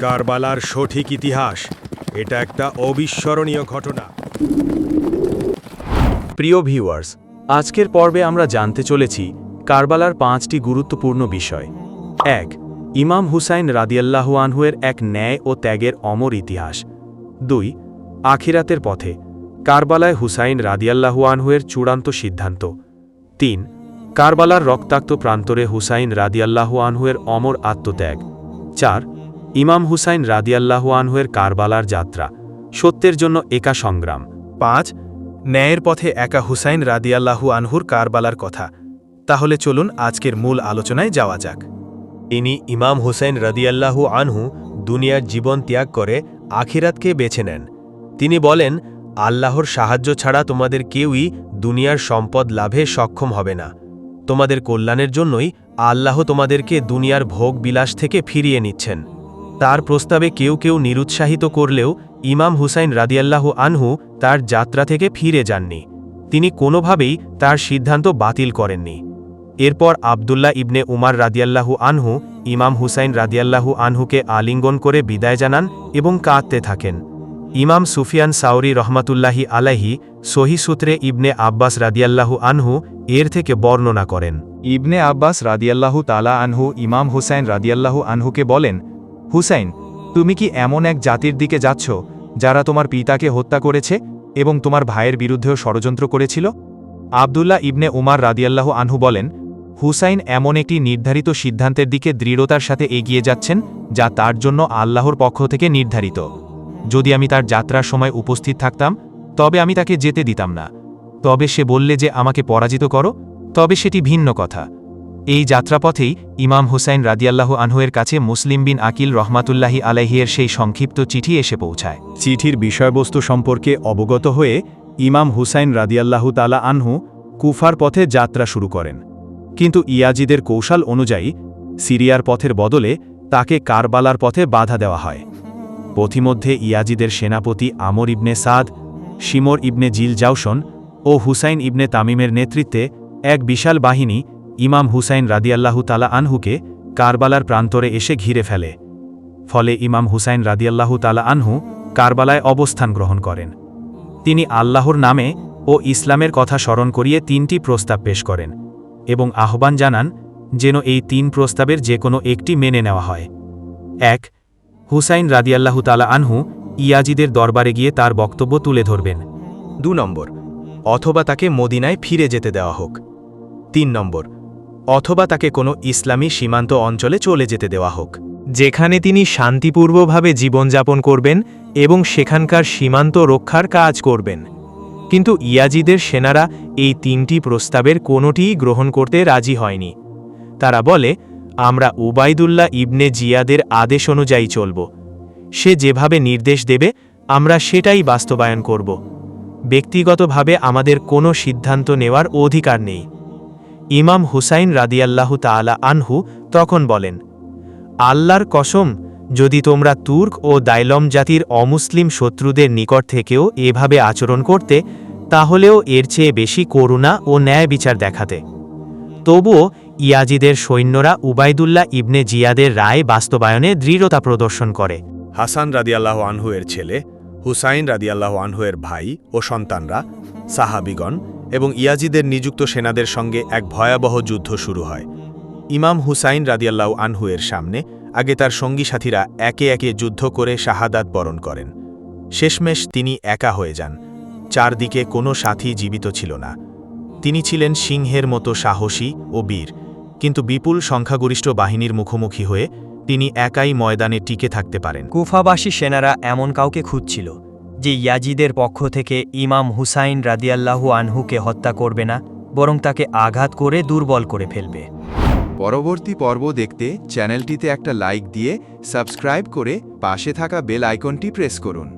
কারবালার সঠিক ইতিহাস। এটা একটা অবিস্মরণীয় ঘটনা। প্রিয় ভিউয়ার্স, আজকের পর্বে আমরা জানতে চলেছি কারবালার পাঁচটি গুরুত্বপূর্ণ বিষয়। এক, ইমাম হুসাইন রাদিয়াল্লাহু আনহুয়ের এক ন্যায় ও ত্যাগের অমর ইতিহাস। দুই, আখিরাতের পথে কারবালায় হুসাইন রাদিয়াল্লাহু আনহুয়ের চূড়ান্ত সিদ্ধান্ত। তিন, কারবালার রক্তাক্ত প্রান্তরে হুসাইন রাদিয়াল্লাহু আনহুয়ের অমর আত্মত্যাগ। চার ইমাম হুসাইন রাদিয়াল্লাহু আনহুয়ের কারবালার যাত্রা, সত্যের জন্য একা সংগ্রাম। পাঁচ, ন্যায়ের পথে একা হুসাইন রাদিয়াল্লাহু আনহুর কারবালার কথা। তাহলে চলুন আজকের মূল আলোচনায় যাওয়া যাক। ইনি ইমাম হুসাইন রাদিয়াল্লাহু আনহু দুনিয়ার জীবন ত্যাগ করে আখিরাতকে বেছে নেন। তিনি বলেন, আল্লাহর সাহায্য ছাড়া তোমাদের কেউই দুনিয়ার সম্পদ লাভে সক্ষম হবে না। তোমাদের কল্যাণের জন্যই আল্লাহ তোমাদেরকে দুনিয়ার ভোগ বিলাস থেকে ফিরিয়ে নিচ্ছেন। তার প্রস্তাবে কেউ কেউ নিরুৎসাহিত করলেও ইমাম হুসাইন রাদিয়াল্লাহু আনহু তার যাত্রা থেকে ফিরে যাননি। তিনি কোনোভাবেই তার সিদ্ধান্ত বাতিল করেননি। এরপর আবদুল্লাহ ইবনে উমার রাদিয়াল্লাহু আনহু ইমাম হুসাইন রাদিয়াল্লাহু আনহুকে আলিঙ্গন করে বিদায় জানান এবং কাঁদতে থাকেন। ইমাম সুফিয়ান সাউরি রহমাতুল্লাহি আলাহি সহি সূত্রে ইবনে আব্বাস রাদিয়াল্লাহু আনহু এর থেকে বর্ণনা করেন। ইবনে আব্বাস রাদিয়াল্লাহু তালা আনহু ইমাম হুসাইন রাদিয়াল্লাহু আনহুকে বলেন হুসাইন, তুমি কি এমন এক জাতির দিকে যাচ্ছ, যারা তোমার পিতাকে হত্যা করেছে এবং তোমার ভাইয়ের বিরুদ্ধেও ষড়যন্ত্র করেছিল? আবদুল্লাহ ইবনে উমার রাদিয়াল্লাহু আনহু বলেন, হুসাইন এমন একটি নির্ধারিত সিদ্ধান্তের দিকে দৃঢ়তার সাথে এগিয়ে যাচ্ছেন, যা তার জন্য আল্লাহর পক্ষ থেকে নির্ধারিত। যদি আমি তার যাত্রার সময় উপস্থিত থাকতাম, তবে আমি তাকে যেতে দিতাম না। তবে সে বললে যে আমাকে পরাজিত করো, তবে সেটি ভিন্ন কথা। এই যাত্রাপথেই ইমাম হুসাইন রাদিয়াল্লাহু আনহুয়ের কাছে মুসলিম বিন আকিল রহমাতুল্লাহি আলাইহিয়ের সেই সংক্ষিপ্ত চিঠি এসে পৌঁছায়। চিঠির বিষয়বস্তু সম্পর্কে অবগত হয়ে ইমাম হুসাইন রাদিয়াল্লাহু তালা আনহু কুফার পথে যাত্রা শুরু করেন। কিন্তু ইয়াজিদের কৌশল অনুযায়ী সিরিয়ার পথের বদলে তাকে কারবালার পথে বাধা দেওয়া হয়। পথিমধ্যে ইয়াজিদের সেনাপতি আমর ইবনে সাদ, শিমর ইবনে জিল জাউসন ও হুসাইন ইবনে তামিমের নেতৃত্বে এক বিশাল বাহিনী ইমাম হুসাইন রাদিয়াল্লাহু তালা আনহুকে কারবালার প্রান্তরে এসে ঘিরে ফেলে। ফলে ইমাম হুসাইন রাদিয়াল্লাহু তালা আনহু কারবালায় অবস্থান গ্রহণ করেন। তিনি আল্লাহর নামে ও ইসলামের কথা স্মরণ করিয়ে তিনটি প্রস্তাব পেশ করেন এবং আহ্বান জানান যেন এই তিন প্রস্তাবের যে কোনো একটি মেনে নেওয়া হয়। এক, হুসাইন রাদিয়াল্লাহু তালা আনহু ইয়াজিদের দরবারে গিয়ে তার বক্তব্য তুলে ধরবেন। দু নম্বর, অথবা তাকে মদিনায় ফিরে যেতে দেওয়া হোক। তিন নম্বর অথবা তাকে কোনো ইসলামী সীমান্ত অঞ্চলে চলে যেতে দেওয়া হোক। যেখানে তিনি শান্তিপূর্বভাবে জীবনযাপন করবেন এবং সেখানকার সীমান্ত রক্ষার কাজ করবেন। কিন্তু ইয়াজিদের সেনারা এই তিনটি প্রস্তাবের কোনোটিই গ্রহণ করতে রাজি হয়নি। তারা বলে, আমরা উবাইদুল্লাহ ইবনে জিয়াদের আদেশ অনুযায়ী চলব। সে যেভাবে নির্দেশ দেবে, আমরা সেটাই বাস্তবায়ন করব। ব্যক্তিগতভাবে আমাদের কোনো সিদ্ধান্ত নেওয়ার অধিকার নেই। ইমাম হুসাইন রাদিয়াল্লাহু তাআলা আনহু তখন বলেন, আল্লাহর কসম, যদি তোমরা তুর্ক ও দাইলম জাতির অমুসলিম শত্রুদের নিকট থেকেও এভাবে আচরণ করতে, তাহলেও এর চেয়ে বেশি করুণা ও ন্যায় বিচার দেখাতে। তবুও ইয়াজিদের সৈন্যরা উবাইদুল্লাহ ইবনে জিয়াদের রায় বাস্তবায়নে দৃঢ়তা প্রদর্শন করে। হাসান রাদিয়াল্লাহু এর ছেলে, হুসাইন রাদিয়াল্লাহু আনহুয়ের ভাই ও সন্তানরা, সাহাবিগণ এবং ইয়াজিদের নিযুক্ত সেনাদের সঙ্গে এক ভয়াবহ যুদ্ধ শুরু হয়। ইমাম হুসাইন রাদিয়াল্লাহু আনহুয়ের সামনে আগে তার সঙ্গী সাথীরা একে একে যুদ্ধ করে শাহাদাত বরণ করেন। শেষমেশ তিনি একা হয়ে যান। চারদিকে কোনো সাথী জীবিত ছিল না। তিনি ছিলেন সিংহের মতো সাহসী ও বীর, কিন্তু বিপুল সংখ্যাগরিষ্ঠ বাহিনীর মুখোমুখি হয়ে তিনি একাই ময়দানে টিকে থাকতে পারেন। কুফাবাসী সেনারা এমন কাউকে খুঁজছিল। যে ইয়াজিদের পক্ষ থেকে ইমাম হুসাইন রাদিয়াল্লাহু আনহুকে হত্যা করবে না, বরং তাকে আঘাত করে দুর্বল করে ফেলবে। পরবর্তী পর্ব দেখতে চ্যানেলটিতে একটা লাইক দিয়ে সাবস্ক্রাইব করে পাশে থাকা বেল আইকনটি প্রেস করুন।